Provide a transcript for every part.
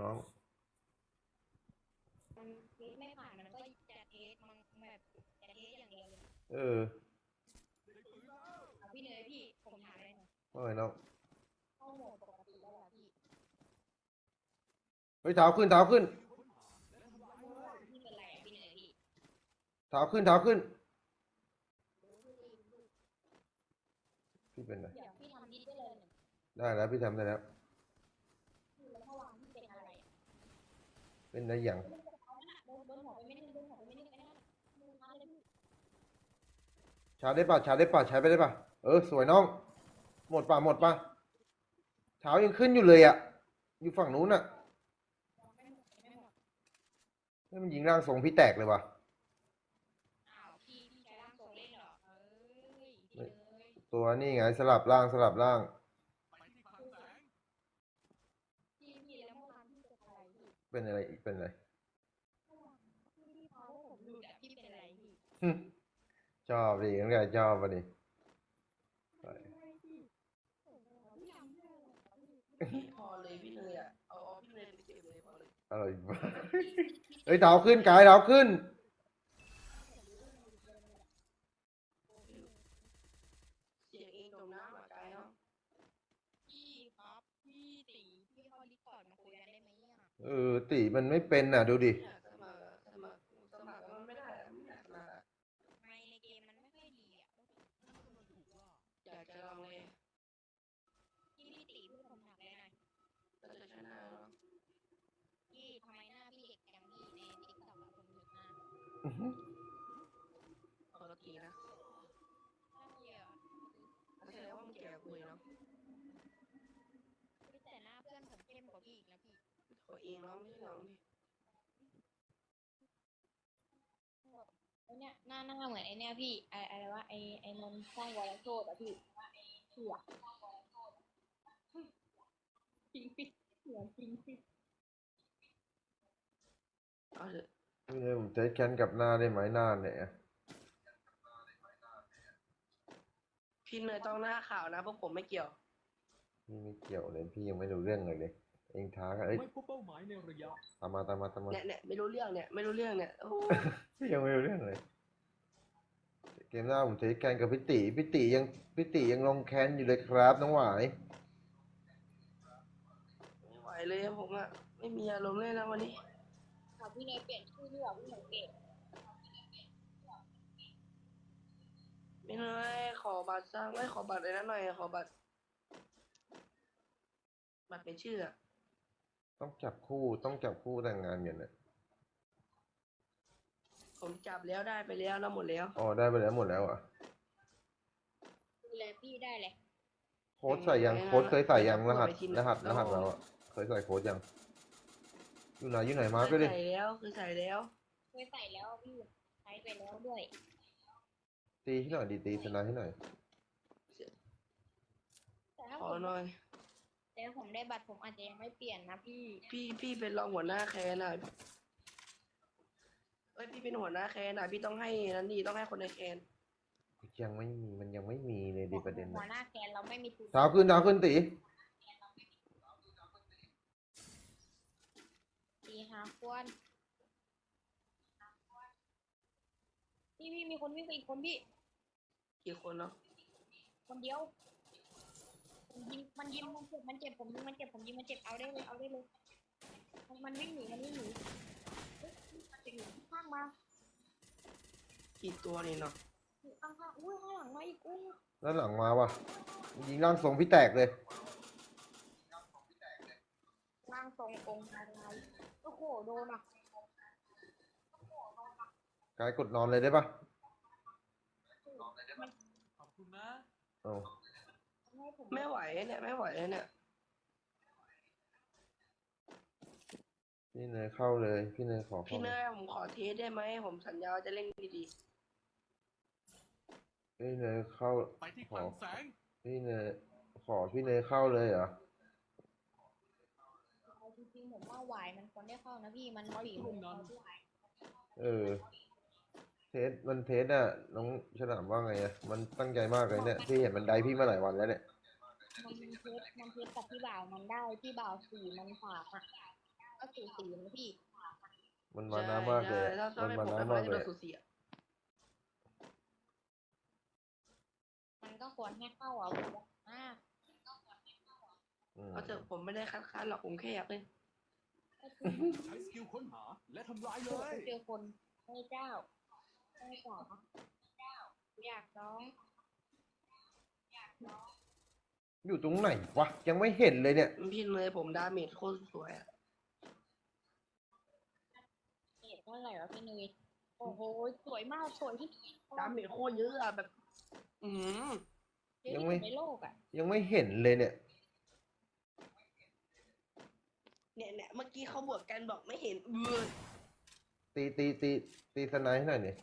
น้อง มันเทสไม่ผ่านมันก็จะเทสมันแบบจะเทสอย่างเดียวเลยเออเอาพี่เนยพี่ผมถามเลยหน่อยว่าไงน้องเข้าโหมดปกติแล้วเหรอพี่เฮ้ยเท้าขึ้นเท้าขึ้นพี่เป็นไรอะพี่เนยพี่เท้าขึ้นเท้าขึ้นพี่เป็นไร เดี๋ยวพี่ทำดิสได้เลยหนึ่งได้แล้วพี่ทำได้แล้ว พี่แล้วเมื่อวานพี่เป็นอะไรอะ เป็นได้อย่างโดนโดนหัวไปไม่ได้โดนหัวไปไม่ได้ไอ้นั่นมือมาเลยพี่ชาร์จได้ป่ะชาร์จได้ป่ะใช้ไปได้ป่ะเออสวยน้อง หมดป่ะหมดป่ะเท้ายังขึ้นอยู่เลยอะ อยู่ฝั่งนู้นอะไม่หมดไม่หมดให้มันยิงร่างทรงพี่แตกเลยว่ะอ้าวพี่พี่ใช้ร่างทรงเล่นเหรอเอ้ยพี่เนยตัวนี่ไงสลับร่างสลับร่าง พี่พี่แล้วเมื่อวานพี่เป็นอะไรพี่ เป็นอะไรอีกเป็นอะไรพี่พี่พาว่าผมหลุดอะพี่เป็นอะไรพี่หึชอบดิงั้นก็ชอบป่ะดิไปพอเลยพี่เนยอะเอาเอาพี่เนยไปเก็บเลยพอเลยอร่อยมากเฮ้ยเท้าขึ้นกายเท้าขึ้น เสียงเองตรงน้ำอะกายเนาะ พี่ครับพี่ตีพี่เข้าดิสคอร์ดมาคุยกันได้ไหมอะ เออตีมันไม่เป็นน่ะ ดูดิอือ ตัวเองน้องไม่ใช่น้องดิไอเนี้ยหน้าหน้าเหมือนไอเนี้ยพี่ไออะไรวะไอไอนนท์สร้างวอลโชดอะพี่ว่าไอเสือจริงพี่เสือจริงพี่เอาเถอะพี่เลยผมใช้แค้นกับหน้าได้ไหมหน้าเนี่ยพี่เนยต้องหน้าขาวนะพวกผมไม่เกี่ยวพี่ไม่เกี่ยวเลยพี่ยังไม่รู้เรื่องเลยเลย เองท้ากันเอ้ยไม่พบเป้าหมายในระยะตามมาตามมาตามมาเนี่ยเนี่ยไม่รู้เรื่องเนี่ยไม่รู้เรื่องเนี่ยโอ้โหพี่ยังไม่รู้เรื่องเลย เกมหน้าผมใช้แค้นกับพี่ตีพี่ตียังพี่ตียังลงแค้นอยู่เลยครับน้องหวายไม่ไหวเลยผมอะไม่มีอารมณ์เลยนะวันนี้ค่ะพี่เนยเปลี่ยนชื่อดีกว่าพี่เนยเก่งไม่เนยขอบัตรสร้างไม่ขอบัตรเลยนะหน่อยขอบัตรบัตรเป็นชื่ออะ ต้องจับคู่ต้องจับคู่แต่งงานกันเนี่ยผมจับแล้วได้ไปแล้วนะหมดแล้วอ๋อได้ไปแล้วหมดแล้วอะดูแลพี่ได้เลยโค้ดใส่ยังโค้ดเคยใส่ยังรหัสรหัสรหัสเราอะเคยใส่โค้ดยังอยู่ไหนอยู่ไหนมาก็เคดิยใส่แล้วคือใส่แล้วเคยใส่แล้วพี่ใช้ไปแล้วด้วยตีที่หน่อยดีตีชนะที่หน่อยแต่ถ้าขผอมหน่อย แต่ถ้าผมได้บัตรผมอาจจะยังไม่เปลี่ยนนะพี่ พี่พี่เป็นรองหัวหน้าแคนอะเอ้ยพี่เป็นหัวหน้าแคนอะ พี่ต้องให้นั่นดีต้องให้คนในแคนยังไม่มีมันยังไม่มีเลยดีประเด็นหัวนะหน้าแกนเราไม่มีทุนเท้าขึ้นเท้าขึ้นตีตีหาควรพี่พี่มีคนวิ่งไปอีกคนพี่กี่คนเนาะคนเดียว มันยิงมันยิงมันเจ็บมันเจ็บผมยิงมันเจ็บผมยิงมันเจ็บเอาได้เลยเอาได้เลย มันมันวิ่งหนีมันวิ่งหนีเฮ้ยมันจะอยู่ข้างมากี่ตัวนี่เนาะอยู่ข้างข้างอุ้ยข้างหลังมาอีกอุ้ยด้านหลังมาว่ะยิงร่างทรงพี่แตกเลย ร่างทรงองค์อะไรโอ้โหโดนอะกายกดนอนเลยได้ปะขอบคุณนะ เอาให้ผม ไม่ไหวเนี่ยไม่ไหวเนี่ยพี่เนยเข้าเลย พี่เนยขอเข้าพี่เลเนยยผมขอเทสได้ไหมผมสัญญาว่าจะเล่นดีพี่เนยเข้าไปที่คลังแสงพี่เนยขอพี่เนยเข้าเลยเหรอเอาจริงๆผมว่าหวายมันควรได้เข้านะพี่มันฝีมือเขาด้วยเออ เทสมันเทสอะน้องฉลามว่าไงอะมันตั้งใจมากเลยเนี่ยพี่เห็นมันได้พี่มาหลายวันแล้วเนี่ย มันเทสมันเทสกับพี่บ่าวมันได้พี่บ่าวสี่มันฝากอะก็สูสีนะพี่มันมาน้ามากเลยใช่อะถ้าถ้ามันเป็นมาผมน้าเป็นมากเลยอะมันจะโดนสูสีอะมันก็ควรให้เข้าอะผมว่าอ่าอืมเอาเถอะผมไม่ได้คัดค้านหรอกผมแค่อยากเล่นก็คือใช้สกิลค้นหาและทำลายเลเจยอเจอคนให้เจ้าให้จ๋าอยากน้อง อยู่ ตรงไหนวะ ยังไม่เห็นเลยเนี่ย พี่เลยผมดาเมจโคตรสวยอะเห็นเท่าไหร่วะพี่นุ้ยโอ้โห สวยมาก สวยที่ดาเมจโคตรเยอะอะแบบ อืมเยอะยังที่ไม่สุดในโลกอะยังไม่เห็นเลยเนี่ย เนี่ยเนี่ยเมื่อกี้เขาบวกกันบอกไม่เห็นเออตีตีตีตีสไนด์ให้หน่อยเนี่ย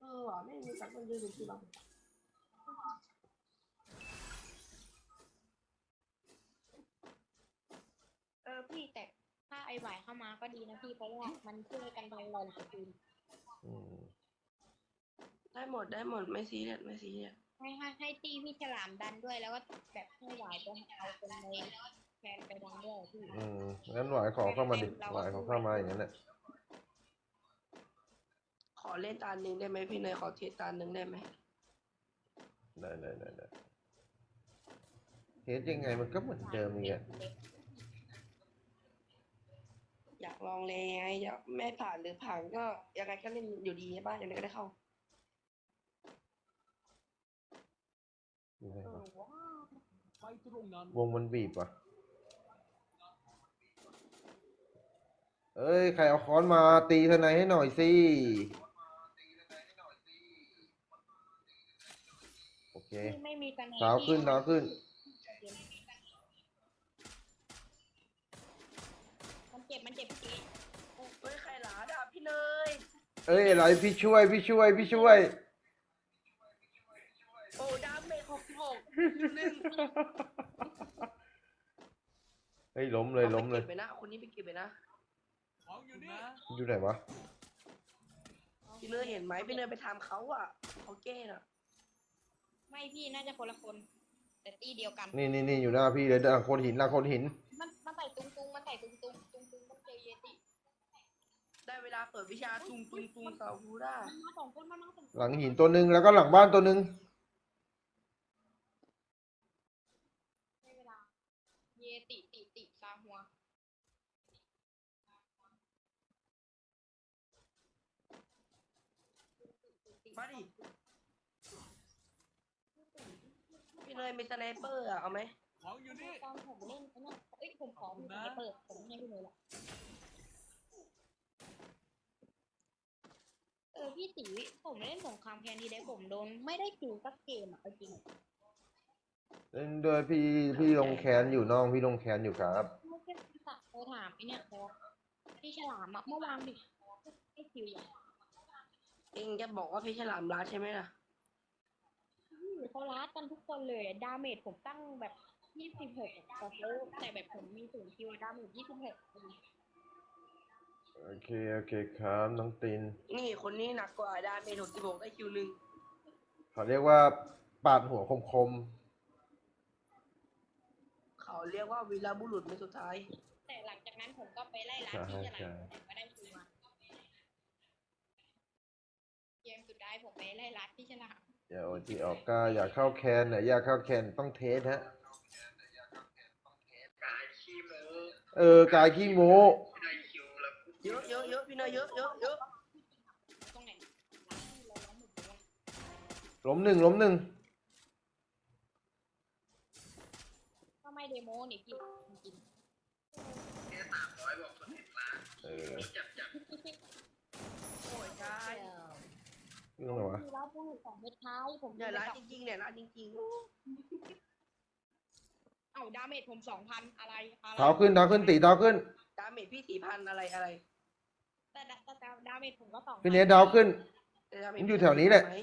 เออ ว่ะไม่มีสักคนยืนอยู่ที่เราเออพี่แต่ถ้าไอไหวเข้ามาก็ดีนะพี่เพราะว่ามันช่วยกันทำลายสกิลอืมได้หมดได้หมดไม่ซีเรียสไม่ซีเรียสให้ให้ให้ตีพี่ฉลามดันด้วยแล้วก็แบบให้ไหวไปเอาคนในแฟนไปดันด้วยพี่อืมงั้นหวายขอเข้ามาดิหวายขอเข้ามาอย่างนั้นแหละ ขอเล่นตาหนึ่งได้ไหมพี่เนยขอเทสตาหนึ่งได้ไหมได้ได้ได้ได้เฮ็ดยังไงมันก็เหมือนเดิมอย่างเงี้ยอยากลองเลยไงอยากไม่ผ่านหรือผ่านก็ยังไงก็เล่นอยู่ดีใช่ป่ะยังไงก็ได้เข้าอยู่ไหนเอวะอว้าวไปตรงนั้นวงมันบีบว่ะเอ้ย ใครเอาค้อนมาตีทนายให้หน่อยสิ โอ เคพี่ไม่มีกันไหนดาวขึ้นพี่ดาวขึ้น มันเจ็บมันเจ็บพี่เฮ้ยใครหลาด่าพี่เนยเอ้ยอะไรพี่ช่วยพี่ช่วยพี่ช่วย โอ้ดาเมจหกหกหนึ่งเฮ้ยล้มเลยล้มเลย อาไปก็บไปนะคนนี้ไปเก็บไปนะของอยู่นี่อยู่ไหนวะพี่เนยเห็นไหมพี่เนยไปทำเขาอะเขาแก้น่ะ ไม่พี่น่าจะคนละคน แต่ตีเดียวกัน นี่นี่นี่อยู่หน้าพี่เลยหลังโคนหินหลังโคนหิน มันมันใส่ตุงตุงมันใส่ตุงตุงตุงตุงมันเจอเยติได้เวลาเปิดวิชาตุงตุงตุงซาฮูด้ามันมาสองคนมันมาสองคนหลังหินตัวหนึ่งแล้วก็หลังบ้านตัวหนึ่งในเวลา เยติติติซาหัวมาดิ พี่เนยมีสไนเปอร์อะเอาไหมของอยู่นี่ตอนผมเล่นไอ้นั่นเอ้ยผมขอพี่ไปเปิดผมให้พี่เลยละเออพี่ตีผมเล่นสงครามแคนดีได้ผมโดนไม่ได้คิวสักเกมอะเอาจริงเล่นด้วยพี่พี่ลงแคนอยู่น้องพี่ลงแคนอยู่ครับไม่ใช่สักไปถามไอ้เนี่ยแต่ว่าพี่ฉลามอะเมื่อวานดิไม่คิวอะเองจะบอกว่าพี่ฉลามรัดใช่ไหมล่ะ อื้อเขารัดกันทุกคนเลยอะดาเมจผมตั้งแบบยี่สิบหกแต่เขาแต่แบบผมมีศูนย์คิวดาเมจยี่สิบหกโอเค โอเคครับน้องติน นี่คนนี้หนักกว่าดาเมจหกสิบหกได้คิวหนึ่งเขาเรียกว่าปาดหัวคมคมเขาเรียกว่าวีรบุรุษเป็นสุดท้าย แต่หลังจากนั้นผมก็ไปไล่ๆร้านใช่ที่ฉลาใช่มแต่ก็ได้คิวมาเกมสุดท้ายผมไปไล่ร้านที่ฉลาม อย่าโอจีออกกาอยากเข้าแคนน่ะอยากเข้าแคนต้องเทสฮะเออกายขี้โม้เยอะเยอะเยอะพี่เนยเยอะเยอะเยอะตรงไหนร้านที่เราล้อมหมดเลยล้มหนึ่งล้มหนึ่งถ้าไม่เดโมนี่พี่จริงเออโอ้ยใช่อยู่ ตรงไหนวะๆคือร้านผู้สองเม็ดท้ายผมเนี่ยร้านจริงๆเนี่ยร้านจริงเอ้าดาเมจผมสองพันอะไรอะไรเท้าขึ้นเท้าขึ้นตีเท้าขึ้น ๆดาเมจพี่สี่พันอะไรอะไรแต่ดาแต่แต่ดาเมจผมก็สองพี่เนสเท้าขึ้น แต่ดาเมจมันอยู่แถวนี้แหละไม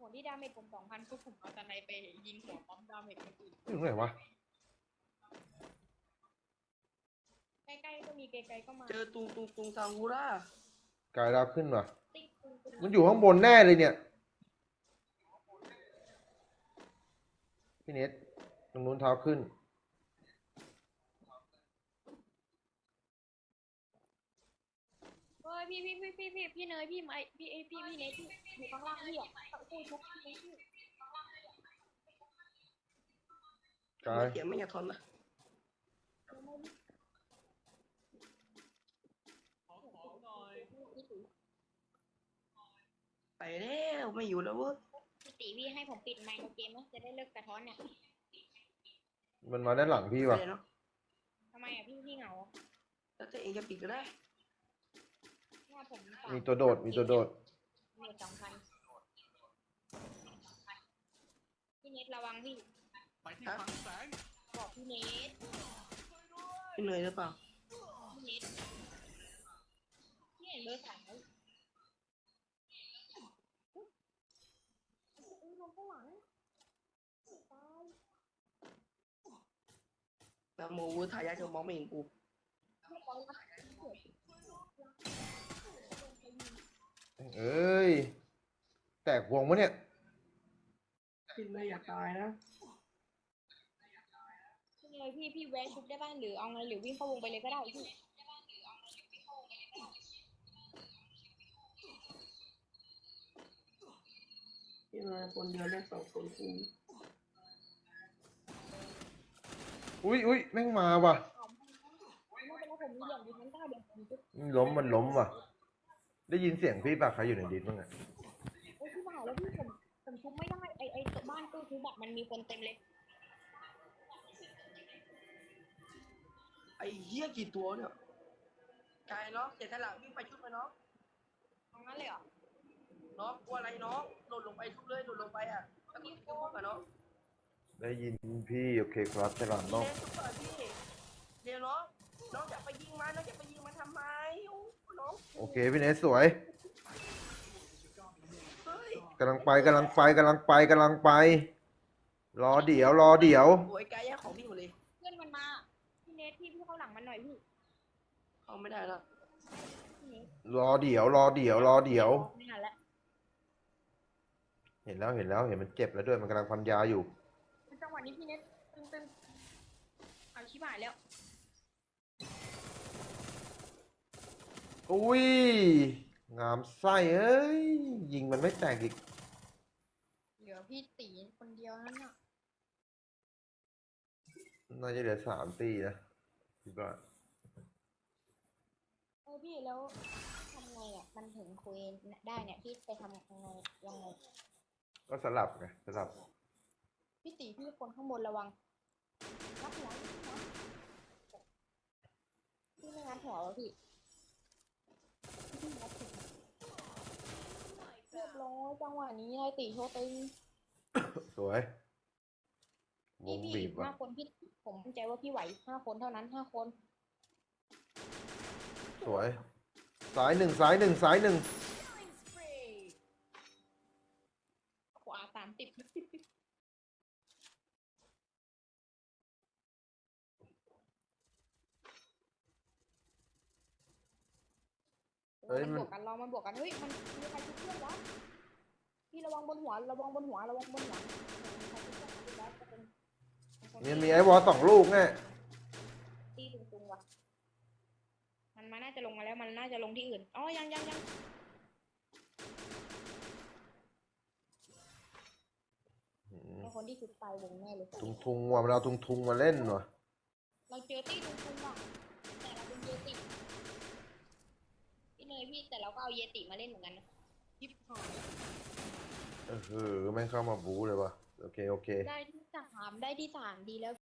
ผลที่ดาเมจผมสองพันปุ๊บผมเอาตะไนไปยิงหัวป้อมดาเมจคนอื่นอยู่ตรงไหนวะ ใกล้ๆก็มีไกลๆก็มาเจอตุงตุงตุงซาฮูด้ากายเท้าขึ้นว่ะติ๊กตึ้งตึ้ง มันอยู่ข้างบนแน่เลยเนี่ย พี่เนทตรงนู้นเท้าขึ้น เฮ้พี่พี่พี่พี่พี่พี่เนยพี่ไมพี่ไอพี่พี่เนยพี่อยู่ข้างล่างพี่อะต้องพูดทุกที กาย เสียงไม่อยากทนนะ ไปแล้วไม่อยู่แล้วเว้ยพี่ตีพี่ให้ผมปิดไมค์ในเกมไหมจะได้เลิกกระท้อนเนี่ยมันมาด้านหลังพี่ไปว่ะ เลยเนาะทำไมอะพี่พี่เหงาแล้วแต่เองจะปิดก็ได้ว่าผมฝากมีตัวโดด มีตัวโดด เน็ตสองพันพี่เน็ตระวังพี่ไปที่คลังแสงบอกพี่เน็ตพี่เหนื่อยหรือเปล่าพี่เน็ตพี่เห็นเบอร์สามไหมอุ้ยลง ข้างหลังตายแต่โมวุทายาจะมองไม่เห็นกูไม่ปล่อยละเกิดเอ้ย แตกวงวะเนี่ยพี่ไม่อยากตายนะพี่เลยพี่พี่แวะชุบได้บ้างหรือเอาไงหรือวิ่งเข้าวงไปเลยก็ได้พี่ พี่มาคนเดียวได้สองคนกูอุ้ยอุ้ยแม่งมาว่ะไม่เป็นไรผมมีเหลี่ยมอยู่ชั้นเก้าเดี๋ยวผมจะมันล้มมันล้มว่ะ ได้ยินเสียงพี่ปะใครอยู่ในดิสบ้างอะโอ้ยพี่บ่าวแล้วพี่ผมผมชุบไม่ได้ไอไอบ้านตู้ชุบแบบมันมีคนเต็มเลยไอ้เหี้ยกี่ตัวเนี่ยกายเนาะเสียสละวิ่งไปชุบไปเนาะตรงนั้นเลยเหรอ น้องกลัวอะไรน้องโดดลงไปชุบเลยโดดลงไปอะแล้วก็ชุบกับน้องได้ยินพี่โอเคครับฉลามน้องเล่นชุบก่อนพี่เดี๋ยวน้องน้องอยากไปยิงมันน้องอยากไปยิงมันทำไมโอ้น้องโอเคพี่เนสสวยเฮ้ยกำลังไปกำลังไปกำลังไปกำลังไป รอเดี๋ยวรอเดี๋ยวโอ้ยกายแย่ของพี่หมดเลยเพื่อนมันมาพี่เนทพี่พี่เข้าหลังมันหน่อยพี่เอาไม่ได้แล้วพี่เนทรอเดี๋ยวรอเดี๋ยวรอเดี๋ยวไม่นานแล้ว เห็นแล้วเห็นแล้วเห็นมันเจ็บแล้วด้วยมันกำลังพันยาอยู่จังหวะนี้พี่เนทตึงตึงเอาชิบหายแล้ว อุ้ยงามไส้เอ้ยยิงมันไม่แตกอีกเหลือพี่ตีคนเดียวนั่นน่ะน่าจะเหลือสามตีนะคิดว่าเออพี่แล้วทำไงอะมันถึงคุยได้เนี่ยพี่ไปทำยังไงยังไง ก็สลับไงสลับพี่ตีพี่คนข้างบนระวังรับหัวนะพี่ไม่งัดหัววะพี่พี่งัดหัวเรียบร้อยจังหวะนี้ไอ้ตีโชว์ตึงสวยวพี่งพี่บีบว่ะห้าคนพี่ผมมั่นใจว่าพี่ไหวห้าคนเท่านั้นห้าคนสวยสายหนึ่งสายหนึ่งสายหนึ่งาสามสิบเฮ้ยมันมันบวกกันรอมันบวกกัน เฮ้ย มันมีใครชุบเพื่อนวะพี่ระวังบนหัว ระวังบนหัว ระวังบนหัวมีใครชุบเพื่อนพี่แล้วจะเป็นเป็นคนเนี่ยที่มีไอ้วอลสองลูกแน่ตีตุงๆว่ะ มันมาน่าจะลงมาแล้ว มันน่าจะลงที่อื่น อ๋อ ยังยังยัง อืม เป็นคนที่ชุดตายวงแน่เลยทุงทุงว่ะมันเอาทุงทุงมาเล่นว่ะเราเจอตีตุงๆว่ะแต่เราเป็นเยติพี่เนยพี่แต่เราก็เอาเยติมาเล่นเหมือนกันนะยิบหายเออแม่งเข้ามาบู๊เลยว่ะโอเคโอเค ได้ที่สามได้ที่สามดีแล้ว